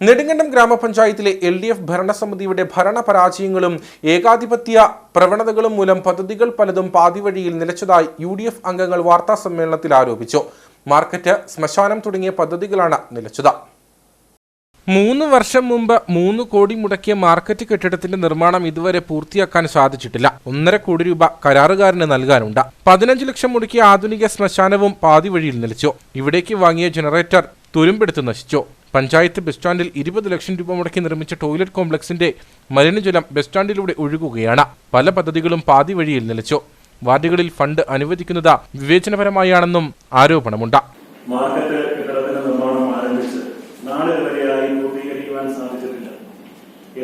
നെടുങ്കണ്ടം ഗ്രാമപഞ്ചായത്തിലെ L D F ഭരണസമിതിയുടെ ഭരണപരാജയങ്ങളും ഏകാധിപത്യ പ്രവണതകളും മൂലം പദ്ധതികൾ പലതും പാതിവഴിയിൽ നിലച്ചതായി യു ഡി എഫ് അംഗങ്ങൾ വാർത്താ സമ്മേളനത്തിൽ ആരോപിച്ചു. മാർക്കറ്റ് ശ്മശാനം തുടങ്ങിയ പദ്ധതികളാണ് നിലച്ചത്. മൂന്ന് വർഷം മുമ്പ് മൂന്ന് കോടി മുടക്കിയ മാർക്കറ്റ് കെട്ടിടത്തിന്റെ നിർമ്മാണം ഇതുവരെ പൂർത്തിയാക്കാൻ സാധിച്ചിട്ടില്ല. ഒന്നര കോടി രൂപ കരാറുകാരന് നൽകാനുണ്ട്. പതിനഞ്ച് ലക്ഷം മുടക്കിയ ആധുനിക ശ്മശാനവും പാതിവഴിയിൽ നിലച്ചു. ഇവിടേക്ക് വാങ്ങിയ ജനറേറ്റർ തുരുമ്പെടുത്ത് നശിച്ചു. പഞ്ചായത്ത് ബസ് സ്റ്റാൻഡിൽ ഇരുപത് ലക്ഷം രൂപ മുടക്കി നിർമ്മിച്ച ടോയ്ലറ്റ് കോംപ്ലക്സിന്റെ മലിനജലം ബസ് സ്റ്റാൻഡിലൂടെ ഒഴുകുകയാണ്. പല പദ്ധതികളും പാതി വഴിയിൽ നിലച്ചു. വാർഡുകളിൽ ഫണ്ട് അനുവദിക്കുന്നത് വിവേചനപരമായാണെന്നും ആരോപണമുണ്ട്. മാർക്കറ്റ് കെട്ടിടത്തിന്റെ നിർമ്മാണം ആരംഭിച്ച് നാളെ വരെയായി പൂർത്തീകരിക്കുവാൻ സാധിച്ചിട്ടില്ല.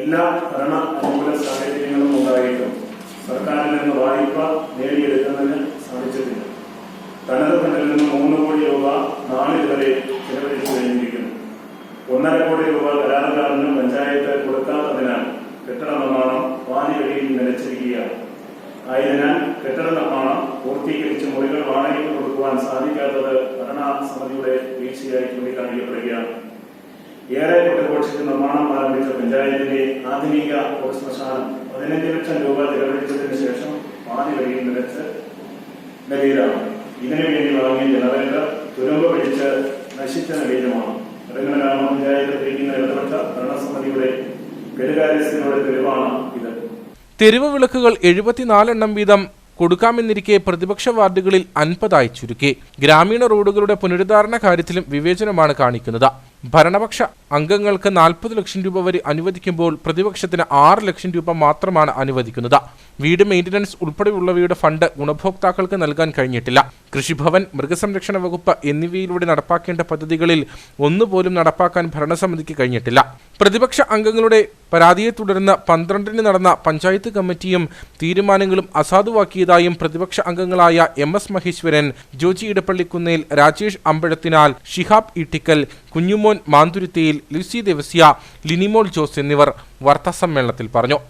എല്ലാ ഭരണ അനുകൂല സാഹചര്യങ്ങളും ഉണ്ടായിട്ടും സർക്കാരിൽ നിന്ന് വായ്പ നേടിയെടുക്കുന്നതിന് സാധിച്ചിട്ടില്ല. തനത് ഫണ്ടിൽ നിന്ന് മൂന്ന് കോടി രൂപ നാളിൽ വരെ ചെലവഴിച്ചു കഴിഞ്ഞിരിക്കുന്നു ഒന്നര കോടി രൂപ കരാറുകാരന് പഞ്ചായത്ത് കൊടുക്കാത്തതിനാൽ കെട്ടിട നിർമ്മാണം പാതി വഴിയിൽ നിലച്ചിരിക്കുകയാണ് ആയതിനാൽ കെട്ടിട നിർമ്മാണം പൂർത്തീകരിച്ച് മുറികൾ വാടകയ്ക്ക് കൊടുക്കുവാൻ സാധിക്കാത്തത് ഭരണസമിതിയുടെ വീഴ്ചയായി ചൂണ്ടിക്കാണിക്കപ്പെടുകയാണ്. ഏറെ കൊട്ടുഘോഷിച്ച് നിർമ്മാണം ആരംഭിച്ച പഞ്ചായത്തിന്റെ ആധുനിക ശ്മശാനം പതിനഞ്ച് ലക്ഷം രൂപ ചെലവഴിച്ചതിന് ശേഷം പാതി വഴിയിൽ നിലച്ച് നിലയിലാണ്. ഇതിനു വേണ്ടി വാങ്ങിയ ജനറേറ്റർ തുരുമ്പ് പിടിച്ച് നശിച്ച നിലയിലുമാണ്. ഗ്രാമപഞ്ചായത്ത് ഭരണസമിതിയുടെ കെടുകാര്യസ്ഥയുടെ തെളിവാണ് ഇത്. തെരുവ് വിളക്കുകൾ എഴുപത്തിനാലെണ്ണം വീതം കൊടുക്കാമെന്നിരിക്കെ പ്രതിപക്ഷ വാർഡുകളിൽ അൻപതായി ചുരുക്കി. ഗ്രാമീണ റോഡുകളുടെ പുനരുദ്ധാരണ കാര്യത്തിലും വിവേചനമാണ് കാണിക്കുന്നത്. ഭരണപക്ഷ അംഗങ്ങൾക്ക് നാൽപ്പത് ലക്ഷം രൂപ വരെ അനുവദിക്കുമ്പോൾ പ്രതിപക്ഷത്തിന് ആറ് ലക്ഷം രൂപ മാത്രമാണ് അനുവദിക്കുന്നത്. വീട് മെയിന്റനൻസ് ഉൾപ്പെടെയുള്ളവയുടെ ഫണ്ട് ഗുണഭോക്താക്കൾക്ക് നൽകാൻ കഴിഞ്ഞിട്ടില്ല. കൃഷിഭവൻ മൃഗസംരക്ഷണ വകുപ്പ് എന്നിവയിലൂടെ നടപ്പാക്കേണ്ട പദ്ധതികളിൽ ഒന്നുപോലും നടപ്പാക്കാൻ ഭരണസമിതിക്ക് കഴിഞ്ഞിട്ടില്ല. പ്രതിപക്ഷ അംഗങ്ങളുടെ പരാതിയെ തുടർന്ന് പന്ത്രണ്ടിന് നടന്ന പഞ്ചായത്ത് കമ്മിറ്റിയും തീരുമാനങ്ങളും അസാധുവാക്കിയതായും പ്രതിപക്ഷ അംഗങ്ങളായ M S Maheswaran Joji Edappallikunnel Rajesh Ambazhathinal Shihab Ittikkal Kunjumon Manthuruthiyil Lucy Devasya Linimol Jose എന്നിവർ വാർത്താസമ്മേളനത്തിൽ പറഞ്ഞു.